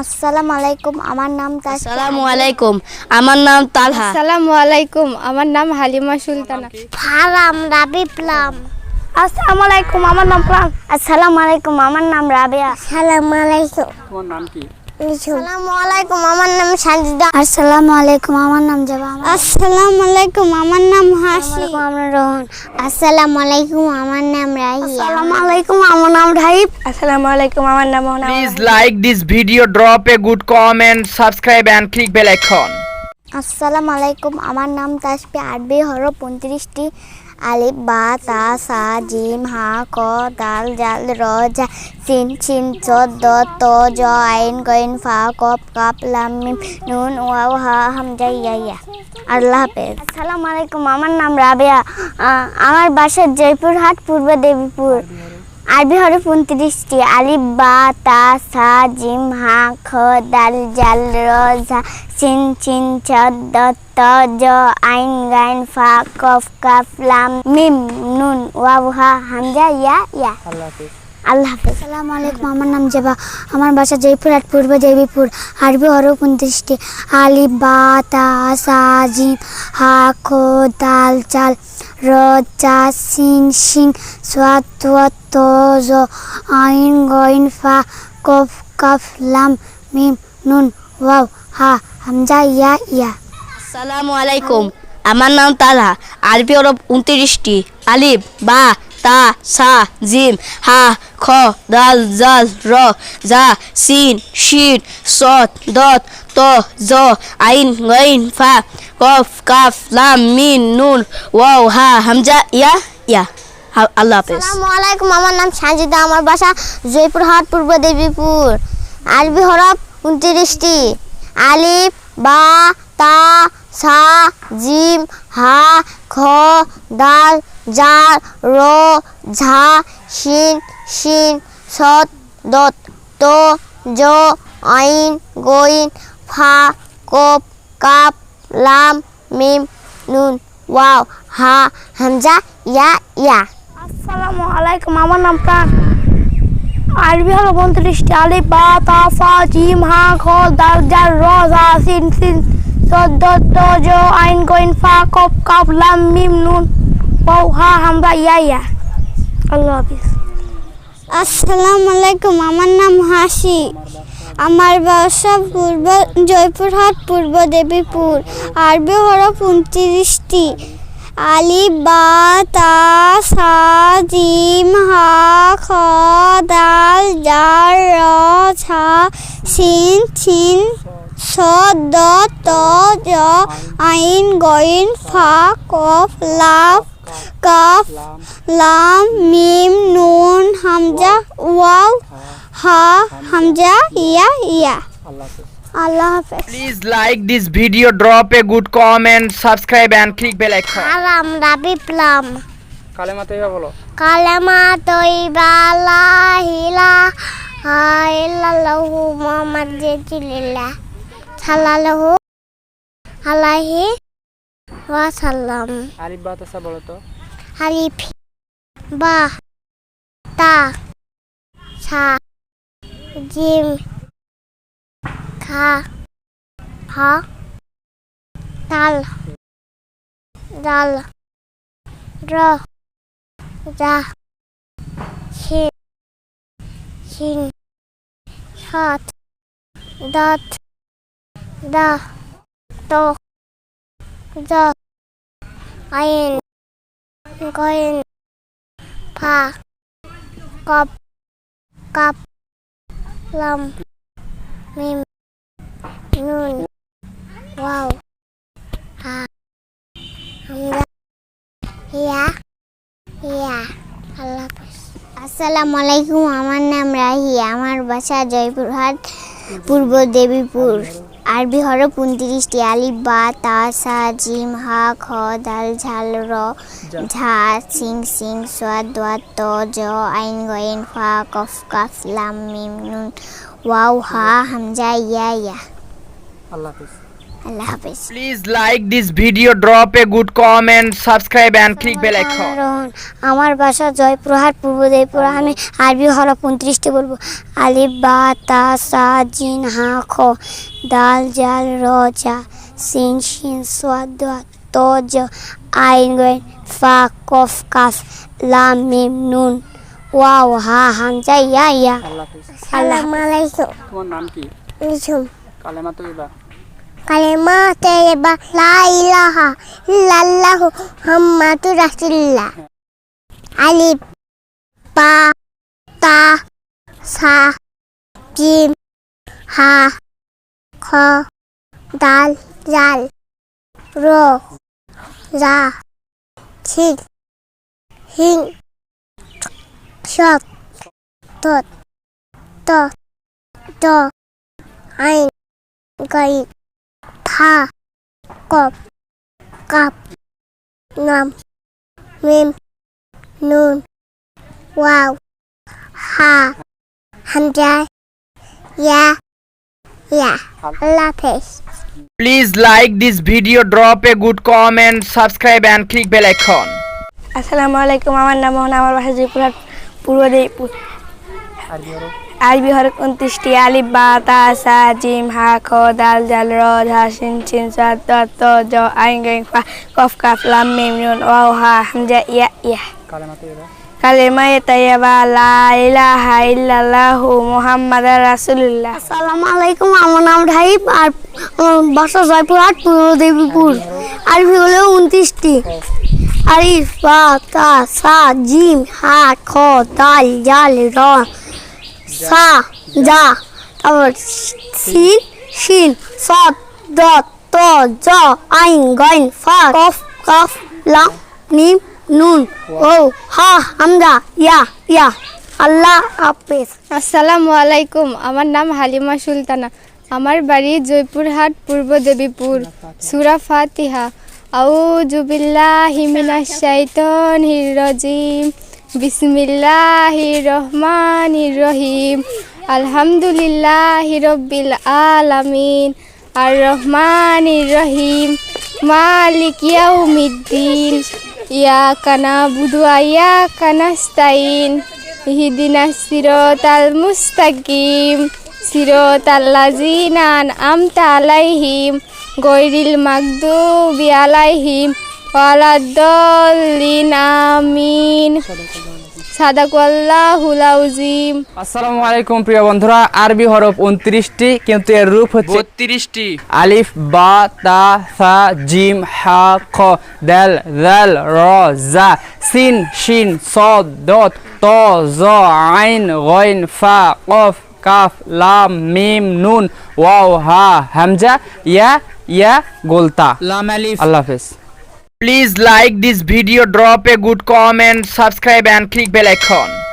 আসসালামু আলাইকুম আমার নাম আসসালামু আলাইকুম আমার নাম তালহা। আসসালামু আলাইকুম আমার নাম হালিমা সুলতানা। ফারাম রাবি প্লাম আসসালামু আলাইকুম আমার নাম প্লাম আসসালামু আলাইকুম আমার নাম রাবিয়া। আসসালামু আলাইকুম তোমার নাম কি? আসসালামু আলাইকুম আমার নাম সাজিদা আসসালামু আলাইকুম আমার নাম জাবা। আসসালামু আলাইকুম আমার নাম হাসি। আমার রোহন। আসসালামু আলাইকুম আমার নাম রাহিয়া। আসসালামু আলাইকুম আমার নাম রাহিব। আসসালামু আলাইকুম আমার নাম মোহনা Please like this video, drop a good comment, subscribe and click bell icon. আসসালামু আলাইকুম আমার নাম তাসফি আরবি হরফ উনত্রিশটি। আলিফ, বা, তা, সা, জিম, হা, ক, দাল, জাল, র জা সিন সিন চ দ, ত জ আইন, গইন, ফা কপ কাপ লাম, মিম, নুন, ওয়াও, হা হামজা ইয়া ইয়া। আল্লাহ হাফেজ। আসসালামু আলাইকুম, আমার নাম রাবেয়া। আমার বাসা জয়পুরহাট, পূর্ব দেবীপুর। আরবি হরফ উনত্রিশটি আলিফ বা তা সা জিম হা খ দাল জাল র ঝা সিন চিন চ দ ত জ আইন গাইন ফা কফ কাফ লাম মিম নুন ওয়াও হা হামজা ইয়া ইয়া। আল্লাহ হাফেজ। আসসালামু আলাইকুম আমার নাম জেবা। আমার বাসা জয়পুরহাট পূর্ব দেবীপুর আরবি হরফ উনত্রিশটি আলিফ বা তা সা জিম হা খ দাল চাল র সিং সোয়াত তোয়াত ত জ আইন গইন ফা কফ কাফ লাম মিম নুন ওয়াও হা হামজা ইয়া ইয়া আসসালামু আলাইকুম আমার নাম তালা আরবি হরফ উনত্রিশটি আলিফ বা তা, সা, জিম, হা, খ, দাল, জাল, র, জা, সিন শিন সত দত, ত, জ, আইন, গাইন, ফা, কফ, কাফ, লাম, মিন, নুন, ওয়াও, হা, হামজা, ইয়া ইয়া। আল্লাহ হাফেজ। আসসালামু আলাইকুম, আমার নাম সাজিদা আমার বাসা জয়পুরহাট পূর্ব দেবীপুর। আরবি হরফ উনত্রিশটি। আলিফ, বা, তা, সা, জিম, হা, খ, দাল জাল র, ঝা, শিন শিন সত দত ত জ আইন, গইন, ফা, কপ, কাপ, লাম, মিম, নুন, ওয়াও, হা, হামজা, ইয়া ইয়া। আসসালামু আলাইকুম, আমার নাম প্রাণ। আরবি হলো উনত্রিশটি আলিফ, বা, তা সা জিম, হা, খ দাল জাল র জা সিন সিন চোদ্দ ত জ আইন, গইন, ফা, কপ, কাপ, লাম, মিম, নুন ওয়াও হা হামজা ইয়া আল্লাহ হাফিজ আসসালামু আলাইকুম আমার নাম হাসি আমার বাসা পূর্ব জয়পুরহাট পূর্ব দেবীপুর আরবি হরফ উনত্রিশটি আলি বা তা সা জিম হা খ দাল জাল র ছা সিন ছিন স দ ত জ আইন গইন ফা কফ লাভ কাফ লাম মিম নুন হামজা ওয়াও হা হামজা ইয়া ইয়া। আল্লাহ হাফেজ। Please like this video, drop a good comment, subscribe and click bell icon. আরাম রাবি প্লাম। কালেমা তৈবা বলো। কালেমা তৈবা লা হিলা ইল্লাল্লাহু মুহাম্মদ রাসূলুল্লাহ সাল্লাল্লাহু আলাইহি ওয়া সাল্লাম আলিফ বাতাসা বলো তো আলিফ বা তা সা জিম খা হা তাল ডাল র যা শিন শিন সাত দাঁত দা তো জ আইন গইন ফা কপ কাপ লাম মিম নুন ওয়াও হা হামজা ইয়া ইয়া আল্লাহ আসসালামু আলাইকুম আমার নাম রাহিয়া, আমার বাসা জয়পুরহাট, পূর্ব দেবীপুর। আরবি হরফ উনত্রিশটি আলিফ বা তা সা জিম হা খ দাল ঝাল র ঝা সিং সিং সোয়াদ দোয়া ত জ আইন গইন ফা কফ কাফ লাম মিম নুন ওয়াও হা হামজা ইয়া ইয়া। আল্লাহ হাফিজ। আল্লাহ হাফেজ। Please like this video, drop a good comment, subscribe and click bell icon. Rohan আমার বাসা জয়পুরহাট পূর্ব জয়পুর। আমি আরবি হরফ উনত্রিশটি বলব। আলিফ বা তা সা জিন হা খ দাল জাল র জা সিন শিন সোয়াদ দোয়া ত জ আইন গইন ফা কফ কাফ লাম মিম নুন ওয়াও হা হামজা ইয়া ইয়া। আসসালামু আলাইকুম। তোমার নাম কি? নিঝুম কালেমা তো এবার কালেমা তাইয়্যিবা লা ইলাহা ইল্লাল্লাহ মুহাম্মাদুর রাসূলুল্লাহ আলিফ বা তা সা জিম হা খ দাল জাল র জা ছিন হিং সত তত ত ত আইন গাইন থা কপ কাপ নাম মিম নুন ওয়াও হা হামজা ইয়া ইয়া আল্লাহ হাফেজ। Please like this video, drop a good comment, subscribe and click bell icon. আসসালামু আলাইকুম আমার নাম মোহন আমার বাসা জয়পুরহাট পূর্ব আরবি হরফ উনত্রিশটি আলিফ বা তা সা জিম হা খ দাল জাল র ঝা সিন সিন সাদ ত ত জ আইন গাইন ফা কফ কাফ লাম মিম নুন ওয়াও হা হামজা ইয়া ইয়া। কালেমা তো এবার কালেমা তাইয়্যিবা লা ইলাহা ইল্লাল্লাহু মুহাম্মাদুর রাসূলুল্লাহ। আসসালামু আলাইকুম আমার নাম রাহিব আর বাসা জয়পুরহাট পূর্ব দেবীপুর। আরবি হলো উনত্রিশটি। আরিফ বা তা সা জিম হা খ দাল জাল র সা জা তারপর সিন শিন সদ দ ত, জ, আইন, গাইন, ফা, কফ, কাফ লাম মিম নুন, ও, হা, হামজা, ইয়া ইয়া। আল্লাহ হাফেজ। আসসালামু আলাইকুম, আমার নাম হালিমা সুলতানা। আমার বাড়ি জয়পুরহাট, পূর্ব দেবীপুর। সুরা ফাতিহা। আউযু বিল্লাহি মিনাশ শাইতানির রাজিম বিসমিল্লাহির রহমানির রহিম আলহামদুলিল্লাহি রাব্বিল আলামিন আর রহমানির রহিম মালিক ইয়াউমিদ্দিন ইয়াকা নাবুদু ওয়া ইয়াকা নাস্তাইন ইহদিনাস সিরাতাল মুস্তাকিম। সিরাতাল লাযিনা আন'আমতা আলাইহিম। গৈরিল মাগদুবি আলাইহিম। ওয়ালাদ-দাল্লিন আমিন। সাদাকাল্লাহুল আযীম আসসালামু আলাইকুম প্রিয় বন্ধুরা আরবি হরফ উনত্রিশটি কিন্তু এর রূপ হচ্ছে বত্রিশটি। আলিফ বা তা সা জিম হা খ দাল জাল র জা সিন শিন সদ দত ত জ আইন গইন ফা কফ কাফ লাম মিম নুন ওয়াও হা হামজা ইয়া ইয়া গোলতা। লাম আলিফ। আল্লাহ হাফেজ। Please like this video, drop a good comment, subscribe and click bell icon.